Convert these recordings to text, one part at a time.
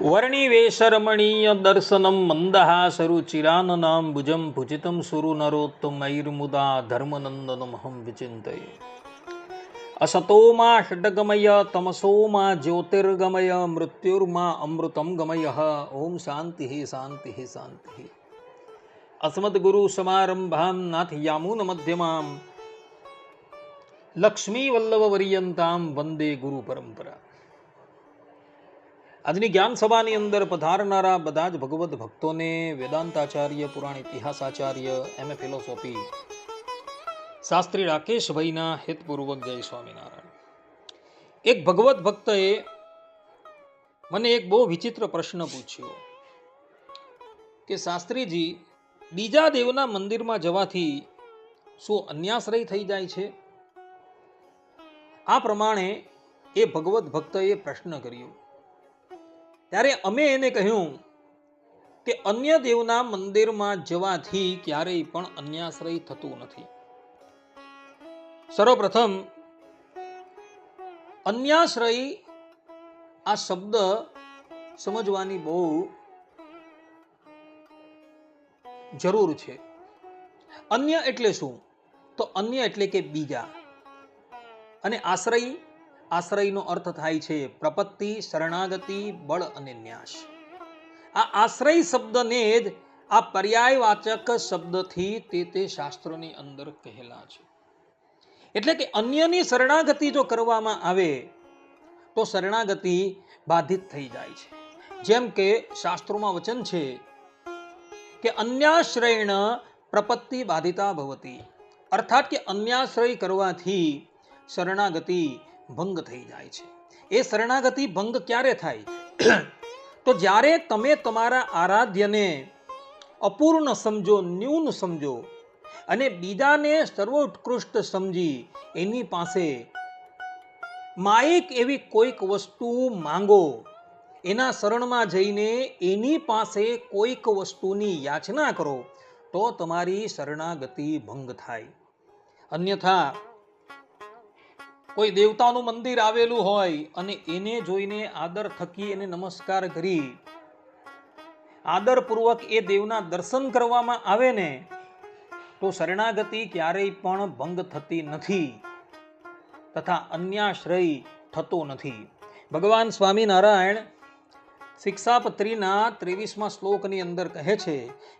વર્ણિવેશરમણીય દર્શનમ મંદહાસરુચિરાનનામ ભુજમ ભુજિતમ સુરુ નરોત્તમૈર્મુદા ધર્મનંદનમહં વિચિંતય અસતોમાં ષડગમય તમસોમાં જ્યોતિર્ગમય મૃત્યુર્મા અમૃતમ ગમય ઓમ શાંતિ શાંતિ શાંતિ અસ્મદગુરુ સમારંભામ નાથયામૂન મધ્યમાં મધ્યમામ લક્ષ્મી વંદે ગુરુ પરંપરા આજની જ્ઞાન સભાની અંદર પધારનારા બધા જ ભગવત ભક્તોને વેદાંતાચાર્ય, પુરાણ ઇતિહાસાચાર્ય, એમ એ ફિલોસોફી, શાસ્ત્રી રાકેશભાઈના હિતપૂર્વક જય સ્વામિનારાયણ. એક ભગવત ભક્તએ મને એક બહુ વિચિત્ર પ્રશ્ન પૂછ્યો કે, શાસ્ત્રીજી, બીજા દેવના મંદિરમાં જવાથી શું અન્યાશ્રય થઈ જાય છે? આ પ્રમાણે એ ભગવત ભક્તએ પ્રશ્ન કર્યો. ત્યારે અમે એને કહ્યું કે અન્ય દેવના મંદિરમાં જવાથી ક્યારેય પણ અન્યાશ્રય થતું નથી. સર્વપ્રથમ, અન્યાશ્રય આ શબ્દ સમજવાની બહુ જરૂર છે. અન્ય એટલે શું? તો અન્ય એટલે કે બીજા. અને આશ્રય આશ્રયનો અર્થ થાય છે પ્રપત્તિ, શરણાગતિ, બળ અને ન્યાસ. આ આશ્રય શબ્દને જ આ પર્યાયવાચક શબ્દથી તે તે શાસ્ત્રોની અંદર કહેલા છે. એટલે કે અન્યની શરણાગતિ જો કરવામાં આવે, તો શરણાગતિ બાધિત થઈ જાય છે. જેમ કે શાસ્ત્રોમાં વચન છે કે અન્યાશ્રયણ પ્રપત્તિ બાધિતા ભવતી. અર્થાત કે અન્યાશ્રય કરવાથી શરણાગતિ ભંગ થઈ જાય છે. એ શરણાગતિ ભંગ ક્યારે થાય? તો જ્યારે તમે તમારા આરાધ્યને અપૂર્ણ સમજો, ન્યૂન સમજો અને બીજાને સર્વોત્કૃષ્ટ સમજી, એની પાસે માયિક એવી કોઈક વસ્તુ માંગો, એના શરણમાં જઈને એની પાસે કોઈક વસ્તુની યાચના કરો, તો તમારી શરણાગતિ ભંગ થાય. અન્યથા કોઈ દેવતાનું મંદિર આવેલું હોય અને એને જોઈને આદર થકી એને નમસ્કાર કરી. આદરપૂર્વક એ દેવના દર્શન કરવામાં આવે ને, તો શરણાગતિ ક્યારેય પણ ભંગ થતી નથી તથા અન્યાશ્રય થતો નથી. ભગવાન સ્વામિનારાયણ શિક્ષાપત્રીના ત્રેવીસમાં શ્લોકની અંદર કહે છે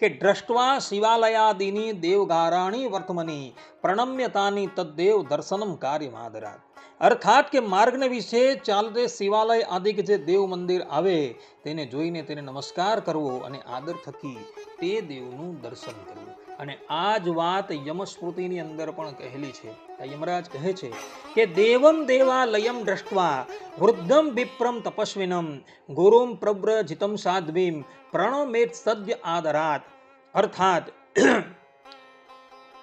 કે, દ્રષ્ટવા શિવાલયાદિની દેવગારાણી વર્તમની પ્રણમ્યતાની તદ્દેવ દર્શનમ કાર્યમાદરાત અર્થાત કે માર્ગને વિશે ચાલતે શિવાલય આદિ કે જે દેવ મંદિર આવે, તેને જોઈને તેને નમસ્કાર કરવો અને આદર થકી તે દેવનું દર્શન કરવું. અને આ જ વાત યમસ્મૃતિની અંદર પણ કહેલી છે. યમરાજ કહે છે કે, દેવમ દેવાલયમ દ્રષ્ટવા, વૃદ્ધમ વિપ્રમ તપસ્વિનમ, ગુરુમ પ્રવ્રજિતમ સાધ્વીમ, પ્રણમેત સદ્ય આદરાત. અર્થાત,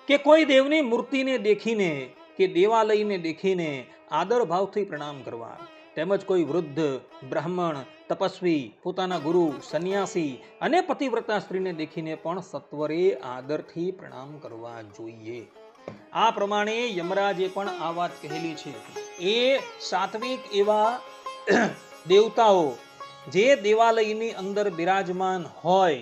કે કોઈ દેવની મૂર્તિને દેખીને, કે દેવાલયને દેખીને આદર ભાવથી પ્રણામ કરવા. તેમજ કોઈ વૃદ્ધ, બ્રાહ્મણ, તપસ્વી, પોતાના ગુરુ, સંન્યાસી અને પતિવ્રતા સ્ત્રીને દેખીને પણ સત્વરે આદરથી પ્રણામ કરવા જોઈએ. આ પ્રમાણે યમરાજે પણ આ વાત કહેલી છે. એ સાત્વિક એવા દેવતાઓ જે દેવાલયની અંદર બિરાજમાન હોય,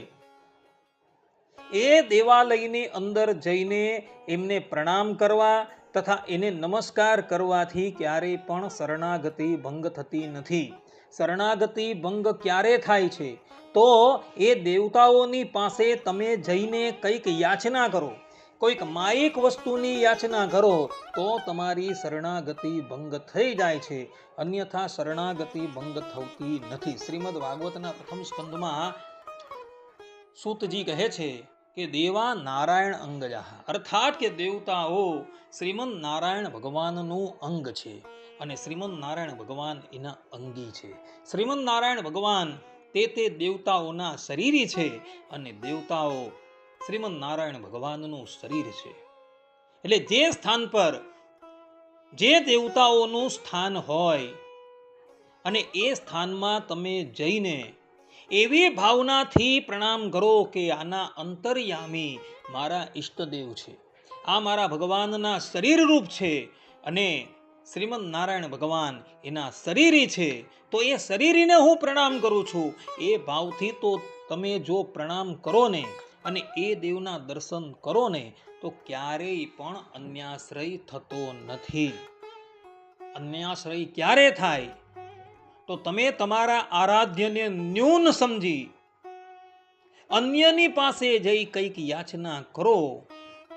એ દેવાલયની અંદર જઈને એમને પ્રણામ કરવા તથા એને નમસ્કાર કરવાથી ક્યારેય પણ શરણાગતિ ભંગ થતી નથી. શરણાગતિ ભંગ ક્યારે થાય છે? તો એ દેવતાઓની પાસે તમે જઈને કંઈક યાચના કરો. કોઈક માયિક વસ્તુની યાચના કરો, તો તમારી શરણાગતિ ભંગ થઈ જાય છે. અન્યથા શરણાગતિ ભંગ થતી નથી. શ્રીમદ ભાગવતના પ્રથમ સ્કંદમાં સૂતજી કહે છે કે દેવા નારાયણ અંગજા. અર્થાત કે દેવતાઓ શ્રીમદ નારાયણ ભગવાનનું અંગ છે અને શ્રીમદ નારાયણ ભગવાન એના અંગી છે. શ્રીમંત નારાયણ ભગવાન તે તે દેવતાઓના શરીરી છે અને દેવતાઓ શ્રીમંત નારાયણ ભગવાનનું શરીર છે. એટલે જે સ્થાન પર જે દેવતાઓનું સ્થાન હોય અને એ સ્થાનમાં તમે જઈને એવી ભાવનાથી પ્રણામ કરો કે આના અંતર્યામી મારા ઈષ્ટદેવ છે. આ મારા ભગવાનના શરીર રૂપ છે અને શ્રીમદ નારાયણ ભગવાન એના શરીરી છે. તો એ શરીરીને હું પ્રણામ કરું છું. એ ભાવથી તો તમે જો પ્રણામ કરો ને અને એ દેવના દર્શન કરો ને તો ક્યારેય પણ અન્યાશ્રય થતો નથી. અન્યાશ્રય ક્યારે થાય? તો તમે તમારા આરાધ્યને ન્યૂન સમજી અન્યની પાસે જઈ કંઈક યાચના કરો,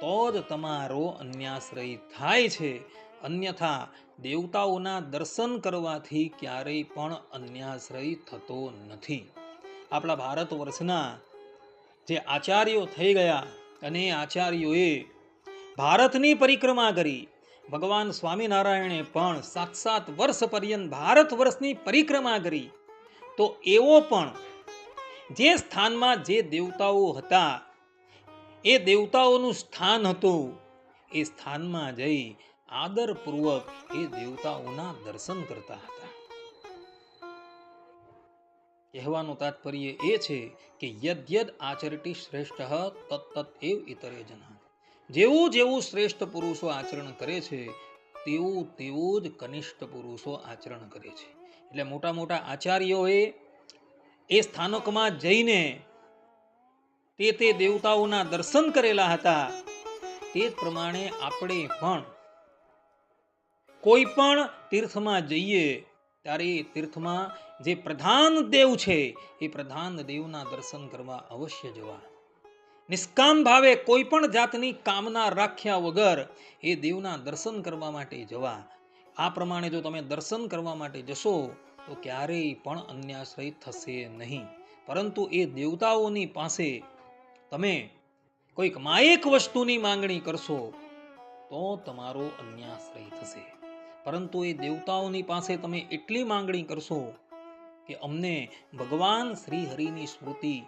તો જ તમારો અન્યાશ્રય થાય છે. અન્યથા દેવતાઓના દર્શન કરવાથી ક્યારેય પણ અન્યાશ્રય થતો નથી. આપણા ભારત વર્ષના જે આચાર્યો થઈ ગયા અને આચાર્યોએ ભારતની પરિક્રમા કરી. ભગવાન સ્વામિનારાયણે પણ સાત સાત વર્ષ પર્યંત ભારત વર્ષની પરિક્રમા કરી. તો એવો પણ જે સ્થાનમાં જે દેવતાઓ હતા, એ દેવતાઓનું સ્થાન હતું, એ સ્થાનમાં જઈ આદરપૂર્વક એ દેવતાઓના દર્શન કરતા હતા. કહેવાનું તાત્પર્ય એ છે કે યદ્યદ આચરતી શ્રેષ્ઠ તત્તત એવ ઇતરે જના. જેવું જેવું શ્રેષ્ઠ પુરુષો આચરણ કરે છે તેવું તેવું જ કનિષ્ઠ પુરુષો આચરણ કરે છે. એટલે મોટા મોટા આચાર્યોએ એ સ્થાનકમાં જઈને તે તે દેવતાઓના દર્શન કરેલા હતા. તે પ્રમાણે આપણે પણ કોઈ પણ તીર્થમાં જઈએ, ત્યારે તીર્થમાં જે પ્રધાન દેવ છે, એ પ્રધાન દેવના દર્શન કરવા અવશ્ય જવા નિષ્કામ ભાવે કોઈ પણ જાતની કામના રાખ્યા વગર એ દેવના દર્શન કરવા માટે જવા. આ પ્રમાણે જો તમે દર્શન કરવા માટે જશો, તો ક્યારેય પણ અન્યાશ્રય થશે નહીં. પરંતુ એ દેવતાઓની પાસે તમે કોઈક માયક વસ્તુની માંગણી કરશો, તો તમારો અન્યાશ્રય થશે. પરંતુ એ દેવતાઓની પાસે તમે એટલી માંગણી કરશો કે અમને ભગવાન શ્રી હરિની સ્મૃતિ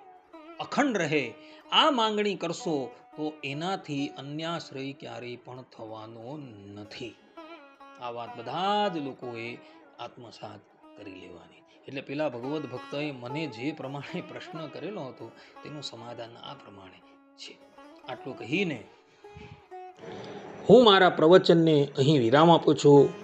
અખંડ રહે, આ માંગણી કરશો તો એનાથી અન્યાશ્રય ક્યારેય પણ થવાનો નથી. આ વાત બધા જ લોકોએ આત્મસાત કરી લેવાની. એટલે પેલા ભગવદ્ ભક્તએ મને જે પ્રમાણે પ્રશ્ન કરેલો હતો, તેનું સમાધાન આ પ્રમાણે છે. આટલું કહીને હું મારા પ્રવચનને અહીં વિરામ આપું છું.